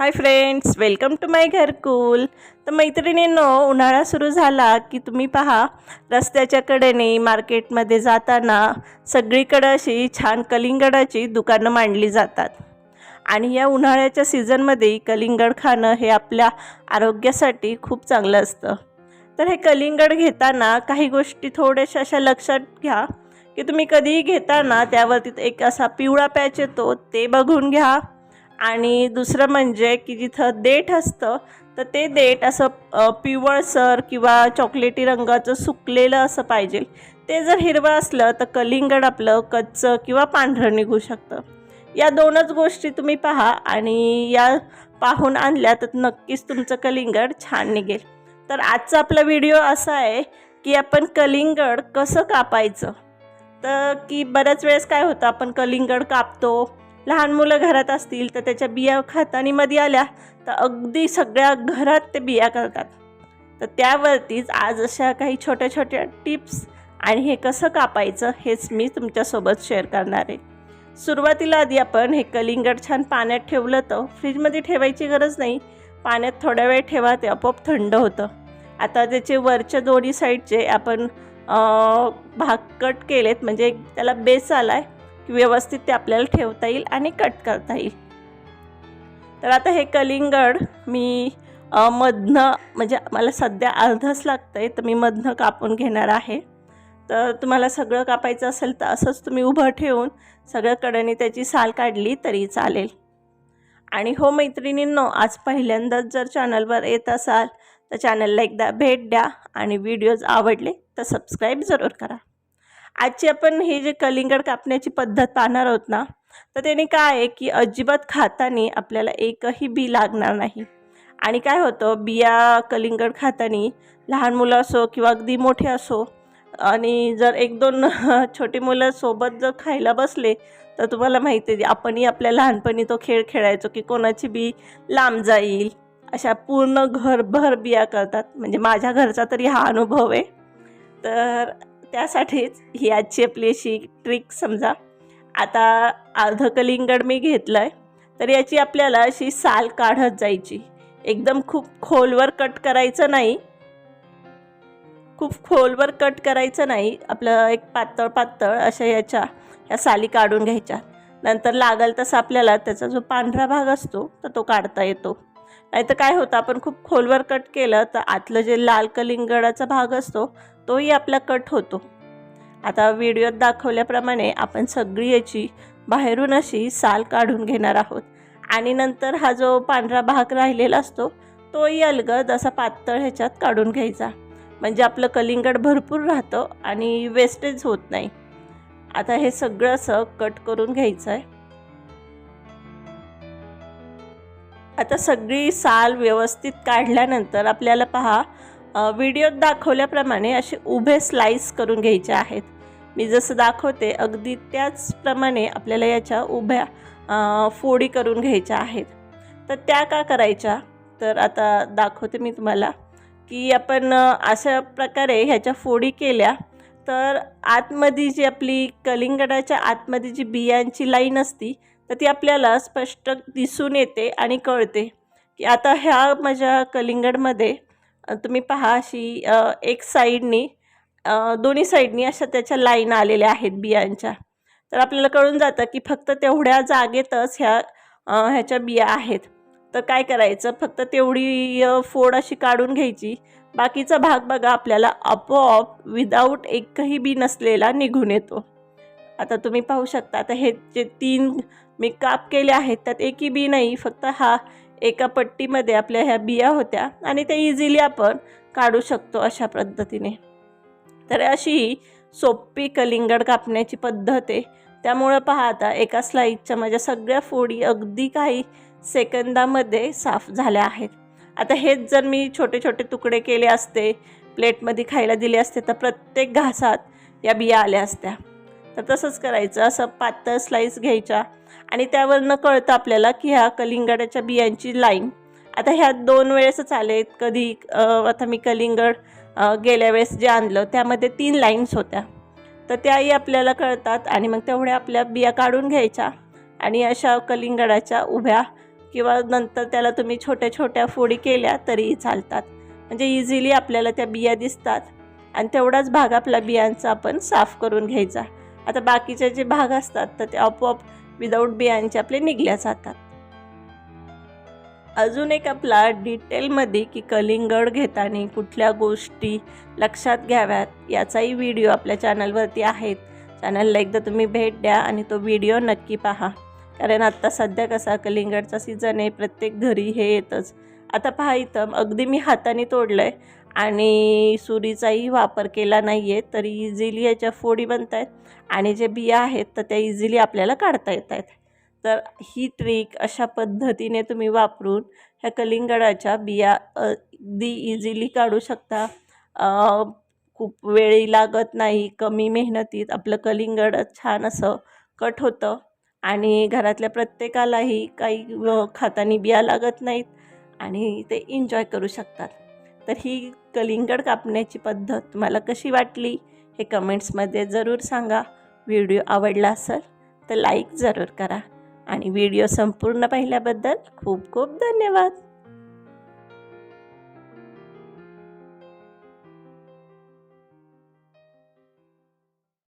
Hi friends welcome to my Gharkul तर मैत्रिणींनो उन्हाळा सुरू झाला की तुम्ही पहा रस्त्याच्या कडेने मार्केटमध्ये जाताना सगळीकडं अशी छान कलिंगडाची दुकानं मांडली जातात. आणि या उन्हाळ्याच्या सीझनमध्ये कलिंगड खाणं हे आपल्या आरोग्यासाठी खूप चांगलं असतं. तर हे कलिंगड घेताना काही गोष्टी थोड्याशा अशा लक्षात घ्या की तुम्ही कधीही घेताना त्यावरती एक असा पिवळा पॅच येतो ते बघून घ्या. आणि दुसरं म्हणजे की जिथं देठ असतं तर ते देठ असं पिवळसर किंवा चॉकलेटी रंगाचं सुकलेलं असं पाहिजे. ते जर हिरवं असलं तर कलिंगड आपलं कच्चं किंवा पांढरं निघू शकतं. या दोनच गोष्टी तुम्ही पहा आणि या पाहून आणल्या तर नक्कीच तुमचं कलिंगड छान निघेल. तर आजचा आपला व्हिडिओ असा आहे की आपण कलिंगड कसं कापायचं? तर की बऱ्याच वेळेस काय होतं आपण कलिंगड कापतो लहान मुलं घरात असतील तर त्याच्या बिया खातानी मध्ये आल्या तर अगदी सगळ्या घरात ते बिया करतात. तर त्यावरतीच आज अशा काही छोट्या छोट्या टिप्स आणि हे कसं कापायचं हेच मी तुमच्यासोबत शेअर करणार आहे. सुरुवातीला आधी आपण हे कलिंगड छान पाण्यात ठेवलं तर फ्रीजमध्ये ठेवायची गरज नाही. पाण्यात थोडा वेळ ठेवा ते आपोआप थंड होतं. आता त्याचे वरच्या दोन्ही साईडचे आपण भाग कट केलेत म्हणजे त्याला बेस आला आहे व्यवस्थित ते आपल्याला ठेवता येईल आणि कट करता येईल. तर आता हे कलिंगड मी मधनं म्हणजे मला सध्या अर्धच लागतं आहे तर मी मधनं कापून घेणार आहे. तर तुम्हाला सगळं कापायचं असेल तर असंच तुम्ही उभं ठेवून सगळ्या कडेने त्याची साल काढली तरी चालेल. आणि हो मैत्रिणींनो आज पहिल्यांदाच जर चॅनलवर येत असाल तर चॅनलला एकदा भेट द्या आणि व्हिडिओज आवडले तर सबस्क्राईब जरूर करा. आजची आपण ही जे कलिंगड कापण्याची पद्धत पाहणार आहोत ना तर त्याने काय आहे की अजिबात खाताना आपल्याला एकही बी लागणार नाही. आणि काय होतं बिया कलिंगड खाताना लहान मुलं असो किंवा अगदी मोठे असो आणि जर एक दोन छोटी मुलं सोबत जर खायला बसले तर तुम्हाला माहिती आहे आपणही आपल्या लहानपणी तो खेळ खेळायचो की कोणाची बी लांब जाईल. अशा पूर्ण घरभर बिया करतात. म्हणजे माझ्या घरचा तरी हा अनुभव आहे. तर त्यासाठीच ही आजची आपली अशी ट्रिक समजा. आता अर्ध कलिंगड मी घेतलं आहे तर याची आपल्याला अशी साल काढत जायची. एकदम खूप खोलवर कट करायचं नाही. खूप खोलवर कट करायचं नाही. आपलं एक पातळ पातळ अशा याच्या ह्या साली काढून घ्यायच्या. नंतर लागल तसं आपल्याला त्याचा जो पांढरा भाग असतो तर तो काढता येतो. नाहीतर काय होतं आपण खूप खोलवर कट केलं तर आतलं जे लाल कलिंगडाचा भाग असतो तोही आपला कट होतो. आता व्हिडिओत दाखवल्याप्रमाणे आपण सगळी याची बाहेरून अशी साल काढून घेणार आहोत. आणि नंतर हा जो पांढरा भाग राहिलेला असतो तोही अलगद असा पातळ ह्याच्यात काढून घ्यायचा. म्हणजे आपलं कलिंगड भरपूर राहतं आणि वेस्टेज होत नाही. आता हे सगळं असं कट करून घ्यायचं आहे आता सगळी साल व्यवस्थित काढल्यानंतर आपल्याला पहा व्हिडिओत दाखवल्याप्रमाणे असे उभे स्लाईस करून घ्यायचे आहेत. मी जसं दाखवते अगदी त्याचप्रमाणे आपल्याला याच्या उभ्या फोडी करून घ्यायच्या आहेत. तर त्या का करायच्या? तर आता दाखवते मी तुम्हाला की आपण अशा प्रकारे ह्याच्या फोडी केल्या तर आतमध्ये जी आपली कलिंगडाच्या आतमध्ये जी बियांची लाईन असती तर ती आपल्याला स्पष्ट दिसून येते आणि कळते की आता ह्या माझ्या कलिंगडमध्ये तुम्ही पहा अशी एक साईडनी दोन्ही साईडनी अशा त्याच्या लाईन आलेल्या आहेत बियांच्या. तर आपल्याला कळून जातं की फक्त तेवढ्या जागेतच ह्या ह्याच्या बिया आहेत. तर काय करायचं? फक्त तेवढी फोड अशी काढून घ्यायची. बाकीचा भाग बघा आपल्याला आपोआप विदाऊट एकही बी नसलेला निघून येतो. आता तुम्ही पाहू शकता. आता हे जे तीन मी काप केले आहेत त्यात एकही बी नाही फक्त हा एका पट्टीमध्ये आपल्या ह्या बिया होत्या आणि त्या इझिली आपण काढू शकतो अशा पद्धतीने. तर अशी ही सोपी कलिंगड कापण्याची पद्धत आहे. त्यामुळं पहा आता एका स्लाईडच्या माझ्या सगळ्या फोडी अगदी काही सेकंदामध्ये साफ झाल्या आहेत. आता हेच जर मी छोटे छोटे तुकडे केले असते प्लेटमध्ये खायला दिले असते तर प्रत्येक घासात या बिया आल्या असत्या. तर तसंच करायचं. असं पातळ स्लाईस घ्यायच्या. आणि त्यावर न कळतं आपल्याला की ह्या कलिंगडाच्या बियांची लाईन आता ह्या दोन वेळेसच आले कधी आता मी कलिंगड गेल्या वेळेस जे आणलं त्यामध्ये तीन लाईन्स होत्या. तर त्याही आपल्याला कळतात. आणि मग तेवढ्या आपल्या बिया काढून घ्यायच्या. आणि अशा कलिंगडाच्या उभ्या किंवा नंतर त्याला तुम्ही छोट्या छोट्या फोडी केल्या तरीही चालतात. म्हणजे इझिली आपल्याला त्या बिया दिसतात. आणि तेवढाच भाग आपल्या बियांचा आपण साफ करून घ्यायचा. आता बाकीचे जे भाग असतात तर ते आपोआप विदाऊट बियांचे आपले निघल्या जातात. अजून एक आपला डिटेलमध्ये की कलिंगड घेताना कुठल्या गोष्टी लक्षात घ्याव्यात याचाही व्हिडिओ आपल्या चॅनलवरती आहेत. चॅनलला एकदा तुम्ही भेट द्या आणि तो व्हिडिओ नक्की पहा. कारण आत्ता सध्या कसा कलिंगडचा सीझन आहे प्रत्येक घरी हे येतच. आता पहा इथं अगदी मी हाताने तोडलं आहे आणि सुरीचाही वापर केला नाही आहे तरी इझिली याच्या फोडी बनत आहेत आणि जे बिया आहेत तर त्या इझिली आपल्याला काढता येत आहेत तर ही ट्रिक अशा पद्धतीने तुम्ही वापरून ह्या कलिंगडाच्या बिया अगदी इझिली काढू शकता. खूप वेळी लागत नाही कमी मेहनतीत. आपलं कलिंगड छान असं कट होतं आणि घरातल्या प्रत्येकालाही काही खातानी बिया लागत नाहीत. आणि ते एन्जॉय करू शकतात. तर ही कलिंगड कापण्याची पद्धत तुम्हाला कशी वाटली हे कमेंट्समध्ये जरूर सांगा. व्हिडिओ आवडला असेल तर लाईक जरूर करा. आणि व्हिडिओ संपूर्ण पाहिल्याबद्दल खूप खूप धन्यवाद.